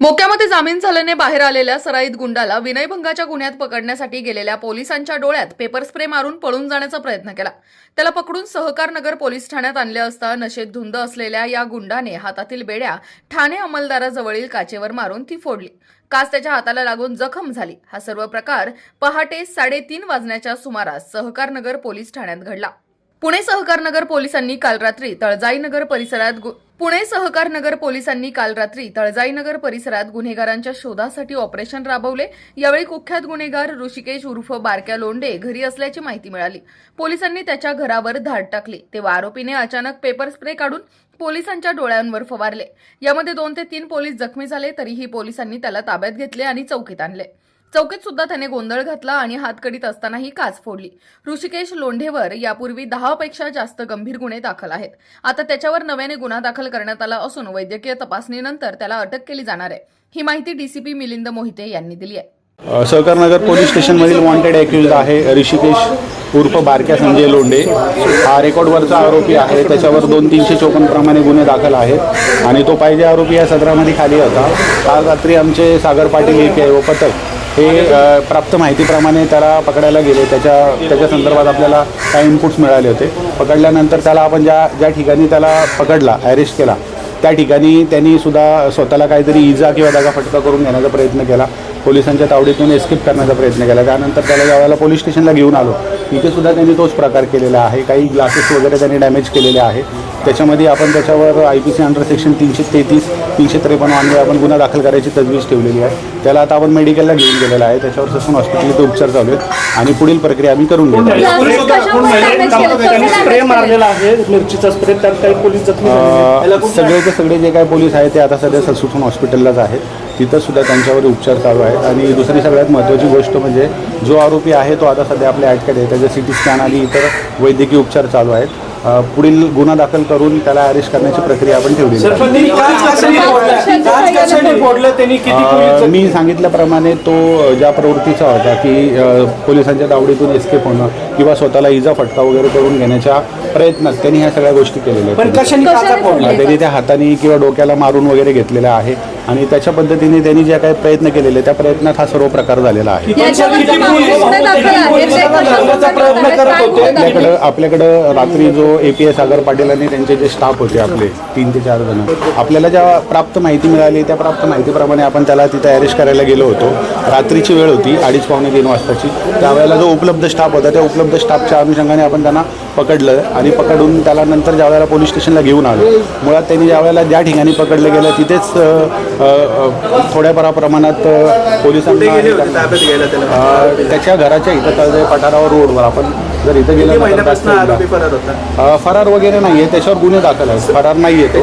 मोक्यामध्ये जामीन झाल्याने बाहेर आलेल्या सराईत गुंडाला विनयभंगाच्या गुन्ह्यात पकडण्यासाठी गेलेल्या पोलिसांच्या डोळ्यात पेपर स्प्रे मारून पळून जाण्याचा प्रयत्न केला. त्याला पकडून सहकार नगर पोलीस ठाण्यात आणले असता नशेत धुंद असलेल्या या गुंडाने हातातील बेड्या ठाणे अंमलदाराजवळील काचेवर मारून ती फोडली. काच त्याच्या हाताला लागून जखम झाली. हा सर्व प्रकार पहाटे साडेतीन वाजण्याच्या सुमारास सहकारनगर पोलीस ठाण्यात घडला. पुणे सहकार नगर पोलिसांनी काल रात्री तळजाईनगर परिसरात गु- पुणे सहकार नगर पोलिसांनी काल रात्री तळजाईनगर परिसरात गुन्हेगारांच्या शोधासाठी ऑपरेशन राबवले. यावेळी कुख्यात गुन्हेगार ऋषिकेश उर्फ बारक्या लोंडे घरी असल्याची माहिती मिळाली. पोलिसांनी त्याच्या घरावर धाड टाकली. तेव्हा आरोपीने अचानक पेपर स्प्रे काढून पोलिसांच्या डोळ्यांवर फवारले. यामध्ये दोन ते तीन पोलीस जखमी झाले तरीही पोलिसांनी त्याला ताब्यात घेतले आणि चौकीत आणले. चौकीत सुद्धा त्याने गोंधळ घातला आणि हातकडीत असतानाही काच फोडली. ऋषिकेश लोंढेवर यापूर्वी दहापेक्षा जास्त गंभीर गुन्हे दाखल आहेत. आता त्याच्यावर नव्याने गुन्हा दाखल करण्यात आला असून वैद्यकीय तपासणीनंतर त्याला अटक केली जाणार आहे. ही माहिती डीसीपी मिलिंद मोहिते यांनी दिली आहे. सहकारनगर पोलीस स्टेशनमधील वॉन्टेड अक्युज आहे ऋषिकेश उर्फ बारक्या संजय लोंडे हा रेकॉर्डवरचा आरोपी आहे. त्याच्यावर दोन तीनशे चोपन्न प्रमाणे गुन्हे दाखल आहेत. आणि तो पाहिजे आरोपी या सदरामध्ये खाली होता. काल रात्री आमचे Sagar Patil A P I व पथक हे प्राप्त माहितीप्रमाणे त्याला पकडायला गेले. त्याच्या त्याच्या संदर्भात आपल्याला काही इनपुट्स मिळाले होते. पकडल्यानंतर त्याला आपण ज्या ज्या ठिकाणी त्याला पकडला अरेस्ट केला त्या ठिकाणी त्यांनी सुद्धा स्वतःला काहीतरी इजा किंवा दगाफटका करून घेण्याचा प्रयत्न केला. पोलिसांच्या तावडीतून एस्केप करण्याचा प्रयत्न केला. त्यानंतर त्याला ज्यावेळेला पोलीस स्टेशनला घेऊन आलो. तिथे सुद्धा त्यांनी तोच प्रकार केलेला आहे. काही ग्लासेस वगैरे त्यांनी डॅमेज केलेले आहे. त्याच्यामध्ये आपण त्याच्यावर I P C under section तीनशे तेहतीस तीनशे त्रेपन्न अन्वये आपण गुन्हा दाखल करायची तजवीज ठेवलेली आहे. त्याला आता आपण मेडिकलला घेऊन गेलेला आहे. त्याच्यावर ससून हॉस्पिटलचे उपचार चालू आहेत. आणि पुढील प्रक्रिया आम्ही करून घेतो. अ, सगळेचे सगळे जे काही पोलीस आहेत ते आता सध्या ससून हॉस्पिटललाच आहेत. तिथं सुद्धा त्यांच्यावर उपचार चालू आहेत. आणि दुसरी सगळ्यात महत्त्वाची गोष्ट म्हणजे जो आरोपी आहे तो आता सध्या आपल्या अटकेत आहे. त्याचे सी टी स्कॅन आणि इतर वैद्यकीय उपचार चालू आहेत. पुढील गुन्हा दाखल करून त्याला अरेस्ट करण्याची प्रक्रिया आपण ठेवली मी सांगितल्याप्रमाणे तो ज्या प्रवृत्तीचा होता की पोलिसांच्या दावडीतून एस्केप होणं किंवा स्वतःला इजा फटका वगैरे करून घेण्याच्या प्रयत्नात त्यांनी ह्या सगळ्या गोष्टी केलेल्या पण आहेत त्यांनी त्या हाताने किंवा डोक्याला मारून वगैरे घेतलेला आहे आणि त्याच्या पद्धतीने त्यांनी जे काही प्रयत्न केलेले त्या प्रयत्नात हा सर्व प्रकार झालेला आहे. आपल्याकडं आपल्याकडं रात्री जो A P S Sagar Patil आणि त्यांचे जे स्टाफ होते आपले तीन ते चार जण आपल्याला ज्या प्राप्त माहिती मिळाली त्या प्राप्त माहितीप्रमाणे आपण त्याला तिथे अरेस्ट करायला गेलो होतो. रात्रीची वेळ होती अडीच पावणे तीन वाजताची. त्यावेळेला जो उपलब्ध स्टाफ होता त्या उपलब्ध स्टाफच्या अनुषंगाने आपण त्यांना पकडलं आणि पकडून त्याला नंतर ज्या वेळेला पोलीस स्टेशनला घेऊन आलो मुळात त्यांनी ज्या वेळेला ज्या ठिकाणी पकडलं गेलं तिथेच थोड्याफार प्रमाणात पोलिसांना त्याच्या घराच्या इथं तळजाई पठारावर रोडवर आपण जर इथं गेलं फरार वगैरे नाही आहे त्याच्यावर गुन्हे दाखल आहेत. फरार नाही आहे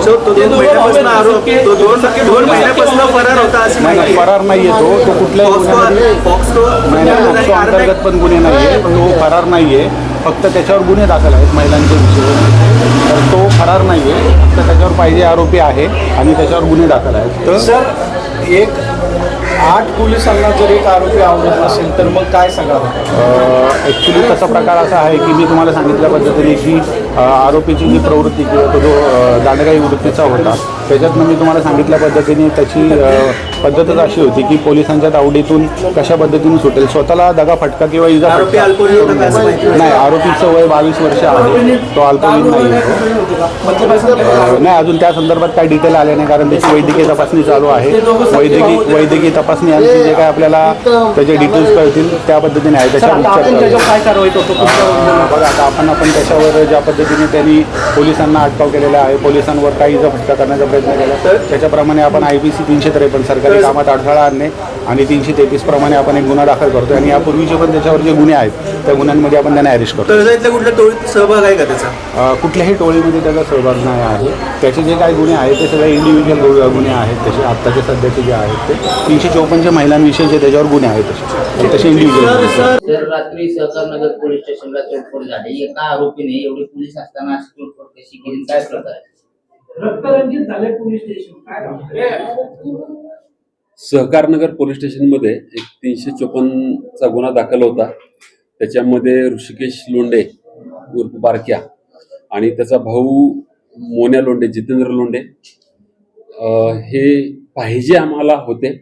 फरार नाही आहे तो पॉक्सो अंतर्गत पण गुन्हे नाही आहे तो फरार नाही आहे फक्त त्याच्यावर गुन्हे दाखल आहेत महिलांच्या विषयी. तर तो फरार नाही आहे फक्त त्याच्यावर पाहिजे आरोपी आहे आणि त्याच्यावर गुन्हे दाखल आहेत. तर सर एक आठ पोलिसांना जर एक आरोपी आवडत नसेल तर मग काय सांगावं? ॲक्च्युली तसा प्रकार असा आहे की मी तुम्हाला सांगितल्या पद्धतीने की आरोपीची जी प्रवृत्ती किंवा तो जो दांडगाई वृत्तीचा होता त्याच्यातनं मी तुम्हाला सांगितल्या पद्धतीने त्याची पद्धतच अशी होती की पोलिसांच्या तावडीतून कशा पद्धतीने सुटेल. स्वतःला दगा फटका किंवा इजा फटका- नाही आरोपीचं वय बावीस वर्ष आहे. तो अल्पवयीन नाही नाही अजून त्या संदर्भात काही डिटेल आले नाही कारण त्याची वैद्यकीय तपासणी चालू आहे. वैद्यकीय वैद्यकीय तपासणी आमची जे काय आपल्याला त्याचे डिटेल्स कळतील त्या पद्धतीने आहे. त्याच्या उपचार बघा आता आपण आपण त्याच्यावर ज्या पद्धतीने त्यांनी पोलिसांना अटकाव केलेला आहे पोलिसांवर काही इजा फटका करण्याचा प्रयत्न केला. त्याच्याप्रमाणे आपण आय पी सी तीनशे त्रेपन्न सरकारी कामात अडथळा आणणे आणि तीनशे तेहतीस प्रमाणे आपण एक गुन्हा दाखल करतो आणि यापूर्वीचे पण त्याच्यावर जे गुन्हे आहेत त्या गुन्ह्यांमध्ये आपण त्यांना अरेस्ट करतो कुठल्या टोळीत सहभाग आहे का त्याचा? कुठल्याही टोळीमध्ये त्याचा सहभाग नाही आहे. त्याचे जे काही गुन्हे आहेत ते सगळे इंडिव्हिज्युअल गुन्हे आहेत. तसे आत्ताचे सध्याचे जे आहेत ते तीनशे चौपन्नचे महिलांविषयीचे त्याच्यावर गुन्हे आहेत तसे. तसे इंडिव्हिज्युअल तर रात्री सहकारनगर पोलीस स्टेशनला तोडफोड झाली. एका आरोपीने एवढे पोलीस असताना अशी तोडफोड कशी केली? काय प्रकार आहे? रक्तरंजित झाले पोलीस स्टेशन. काय सहकारनगर पोलीस स्टेशनमध्ये एक तीनशे चोपन्नचा गुन्हा दाखल होता. त्याच्यामध्ये ऋषिकेश लोंडे उर्फ बारक्या आणि त्याचा भाऊ मोन्या लोंडे जितेंद्र लोंडे हे पाहिजे आम्हाला होते.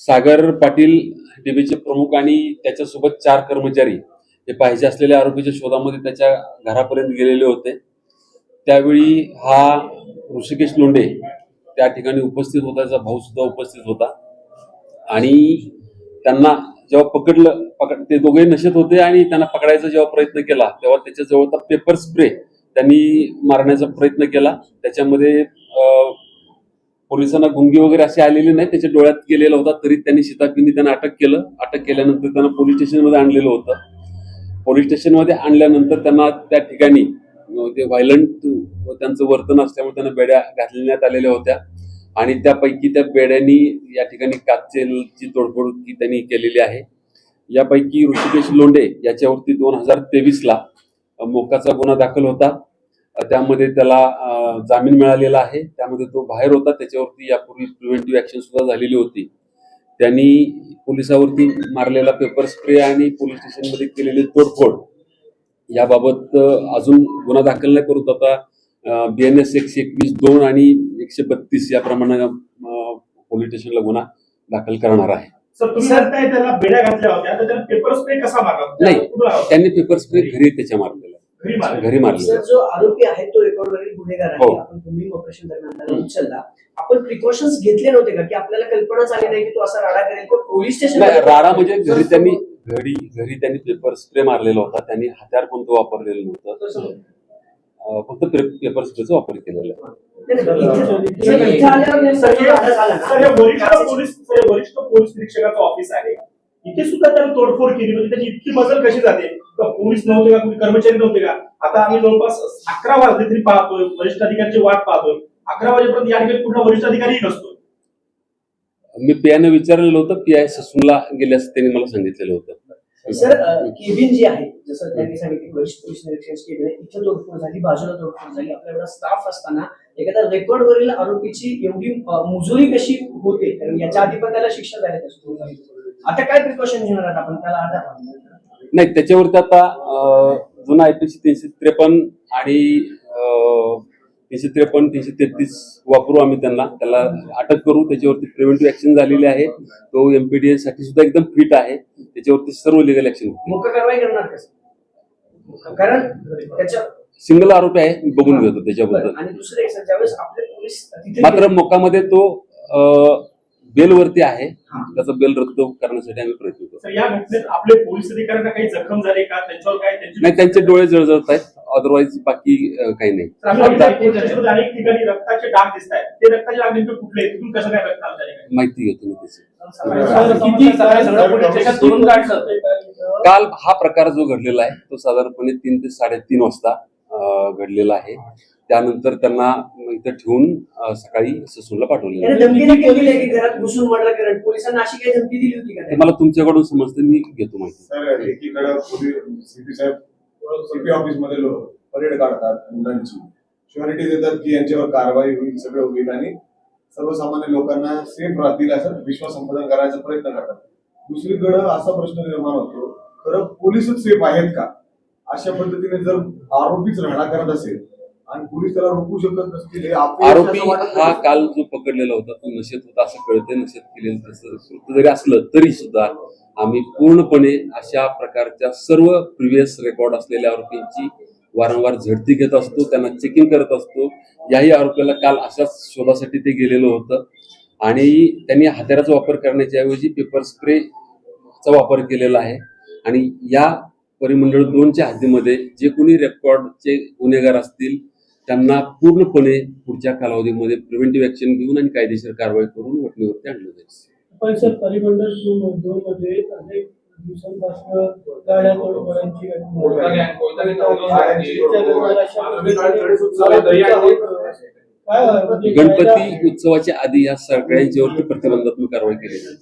सागर पाटील डीबीचे प्रमुख आणि त्याच्यासोबत चार कर्मचारी हे पाहिजे असलेल्या आरोपीच्या शोधामध्ये त्याच्या घरापर्यंत गेलेले होते. त्यावेळी हा ऋषिकेश लोंढे त्या ठिकाणी उपस्थित होता त्याचा भाऊ सुद्धा उपस्थित होता. आणि त्यांना जेव्हा पकडलं पकड ते दोघे नशेत होते आणि त्यांना पकडायचा जेव्हा प्रयत्न केला तेव्हा त्याच्या जवळचा पेपर स्प्रे त्यांनी मारण्याचा प्रयत्न केला. त्याच्यामध्ये पोलिसांना गुंगी वगैरे असे आलेले नाही त्याच्या डोळ्यात गेलेला होता तरी त्यांनी शिताफीने त्यांना अटक केलं. अटक केल्यानंतर त्यांना पोलीस स्टेशनमध्ये आणलेलं होतं. पोलीस स्टेशनमध्ये आणल्यानंतर त्यांना त्या ठिकाणी ते व्हायलंट त्यांचं वर्तन असल्यामुळे त्यांना बेड्या घालण्यात आलेल्या होत्या. आणि त्यापैकी त्या बेड्यांनी या ठिकाणी काचेची तोडफोड त्यांनी केलेली आहे. यापैकी ऋषिकेश लोंढे याच्यावरती दोन हजार तेवीसला मोकाचा गुन्हा दाखल होता. त्यामध्ये त्याला जामीन मिळालेला आहे. त्यामध्ये तो बाहेर होता. त्याच्यावरती यापूर्वी प्रिव्हेंटिव्ह ऍक्शन सुद्धा झालेली होती. त्यांनी पोलिसावरती मारलेला पेपर स्प्रे आणि पोलीस स्टेशनमध्ये केलेली तोडफोड याबाबत अजून गुन्हा दाखल नाही परंतु आता बी एन एस एकशे एकवीस दोन आणि एकशे बत्तीस याप्रमाणे अ, पोलीस स्टेशनला गुन्हा दाखल करणार आहे. नाही. त्यांनी पेपर स्प्रे घरी त्याच्या मारलेला घरी मारला जो आरोपी आहे तो रेकॉर्डवरील गुन्हेगार हो. आहे आपण तुम्ही ऑपरेशन दरम्यान उचलला. आपण प्रिकॉशन्स घेतले नव्हते का? की आपल्याला कल्पनाच आली नाही की तो असा राडा करेल? पोलीस स्टेशन नाही राडा म्हणजे घरी त्यांनी घरी घरी त्यांनी पेपर स्प्रे मारलेला होता. त्यांनी हत्यार कोणतं वापरलेलं नव्हतं. फक्त पेपर स्प्रेचा वापर केलेला वरिष्ठ ना पोलीस निरीक्षकाचं ऑफिस आहे. इथे सुद्धा त्याने तोडफोड केली. म्हणजे त्याची इतकी मजल कशी जाते? का पोलीस नव्हते का? कोणी कर्मचारी नव्हते का? आता आम्ही जवळपास अकरा वाजले तरी पाहतोय वरिष्ठ अधिकाऱ्याची वाट पाहतोय. अकरा वाजेपर्यंत या ठिकाणी कुठला वरिष्ठ अधिकारीही नसतो. मी पीआयनं विचारलेलं होतं पीआय ससूनला गेल्यास त्यांनी मला सांगितलेलं होतं. सर केबिन जी आहे जसं त्यांनी सांगितलं वरिष्ठ पोलीस निरीक्षक केबिन आहे इथं तोडफोड झाली बाजूला तोडफोड झाली आपल्याकडे स्टाफ असताना एखाद्या रेकॉर्डवरील आरोपीची एवढी मुजोरी कशी होते? कारण याच्या आधी पण त्याला शिक्षा झाली. आता काय प्रिकॉशन घेणार आहात आपण? त्याला आता नाही त्याच्यावरती आता जुना आयपीसी तीनशे त्रेपन्न आणि तीनशे त्रेपन्न तीनशे तेहतीस वापरू आम्ही त्यांना. त्याला अटक करू. त्याच्यावरती प्रिव्हेंटिव्ह ऍक्शन झालेली आहे. तो एमपीडीएससाठी सुद्धा एकदम फिट आहे. त्याच्यावरती सर्व लिगल ऍक्शन कारवाई करणार कसं कारण त्याच्या सिंगल आरोपी आहे. मी बघून घेतो त्याच्याबद्दल. मात्र मोकामध्ये तो बेलवरती आहे. त्याचा बेल रद्द करण्यासाठी आम्ही प्रयत्न करतो. तर या घटनेत आपले पोलीस अधिकाऱ्यांना काही जखम झाली का? त्यांच्यावर काय त्यांची नाही त्यांचे डोळे जळजळत आहेत. अदरवाईज बाकी काही नाही? माहिती घेतो काल हा प्रकार जो घडलेला आहे तो साधारणपणे तीन ते साडेतीन वाजता घडलेला आहे. त्यानंतर त्यांना इथं ठेवून सकाळी ससूनला त्याने? मला तुमच्याकडून समजतं मी घेतो माहिती. सर एकीकडे पोलीस सीपी ऑफिसमध्ये लोक परेड काढतात मुलांची. शुअरिटी देतात की यांच्यावर कारवाई होईल सगळं होईल आणि सर्वसामान्य लोकांना सेफ राहतील असं विश्वास संपादन करायचा प्रयत्न करतात. दुसरीकडे असा प्रश्न निर्माण होतो खरं पोलीसच सेफ आहेत का? अशा पद्धतीने जर आरोपीच राहणा करत असेल आणि पोलीस त्याला रोखू शकत नसतील आरोपी हा. काल जो पकडलेला होता तो नशेत होता असं कळतंय नशेत केलेलं तसं जरी असलं तरी सुद्धा आम्ही पूर्णपणे अशा प्रकारच्या सर्व प्रिव्हियस रेकॉर्ड असलेल्या आरोपींची वारंवार झडती घेत असतो त्यांना चेकिंग करत असतो. याही आरोपीला काल अशाच शोधासाठी ते गेलेलं होतं. आणि त्यांनी हत्याराचा वापर करण्याच्या ऐवजी पेपर स्प्रेचा वापर केलेला आहे. आणि या परिमंडळ दोनच्या हद्दीमध्ये जे कोणी रेकॉर्डचे गुन्हेगार असतील त्यांना पूर्णपणे पुढच्या कालावधीमध्ये प्रिव्हेंटिव्ह ॲक्शन घेऊन आणि कायदेशीर कारवाई करून वटणीवरती आणलं जाईल. पण सर परिमंडळ दोन दोन मध्ये अनेक दिवसांपासून गाड्या तोडफोडांची काय म्हणजे गणपती उत्सवाच्या आधी या सगळ्यांच्यावरती प्रतिबंधात्मक कारवाई केली जाईल.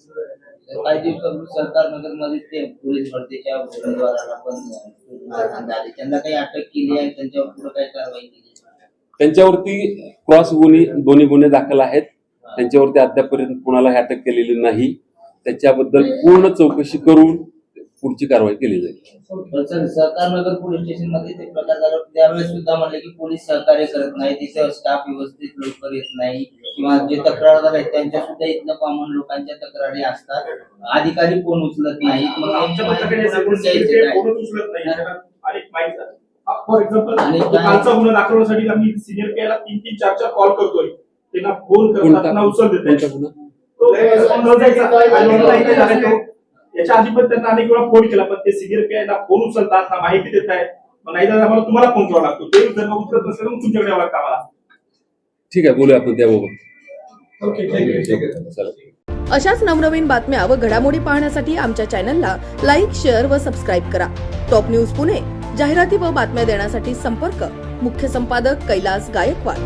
काही दिवसापूर्वी सरकार नगरमध्ये ते पोलीस भरतीच्या उमेदवारांना पण झाली त्यांना काही अटक केली आहे? त्यांच्यावर पुढे काही कारवाई केली? त्यांच्यावरती क्रॉस गुन्हे दोन्ही गुन्हे दाखल आहेत. त्यांच्यावरती अद्यापर्यंत कुणाला अटक केलेली नाही. त्याच्याबद्दल पूर्ण चौकशी करून पुढची कारवाई केली जाईल. पण सर सहकार नगर पोलीस स्टेशनमध्ये ते प्रकार झाला त्यावेळेस सुद्धा म्हणले की पोलीस सहकार्य करत नाही तिथे स्टाफ व्यवस्थित लवकर येत नाही किंवा जे तक्रारदार आहेत त्यांच्या सुद्धा इथनं कॉमन लोकांच्या तक्रारी असतात. अधिकारी फोन उचलत नाही. फॉर एक्झाम्पल कालचा गुन्हा दाखवण्यासाठी आम्ही सिनियर पीआयला तीन तीन चार चार कॉल करतोय. त्यांना फोन? करतात उचल. याच्या आधी पण त्यांना अनेक वेळा फोन केला पण ते सिनियर पीआयला फोन उचलतात ना माहिती देत आहेत मग नाही तर आम्हाला तुम्हाला फोन करावा लागतो. ते जर उचलत नसेल तर तुमच्याकडे यावं लागतं आम्हाला. ठीक आहे बोलूया आपण त्याबाबत अशाच नवनवीन बातम्या व घडामोडी पाहण्यासाठी आमच्या चॅनलला लाईक शेअर व सबस्क्राईब करा. टॉप न्यूज पुणे जाहिराती व बातम्या देण्यासाठी संपर्क. मुख्य संपादक कैलास गायकवाड.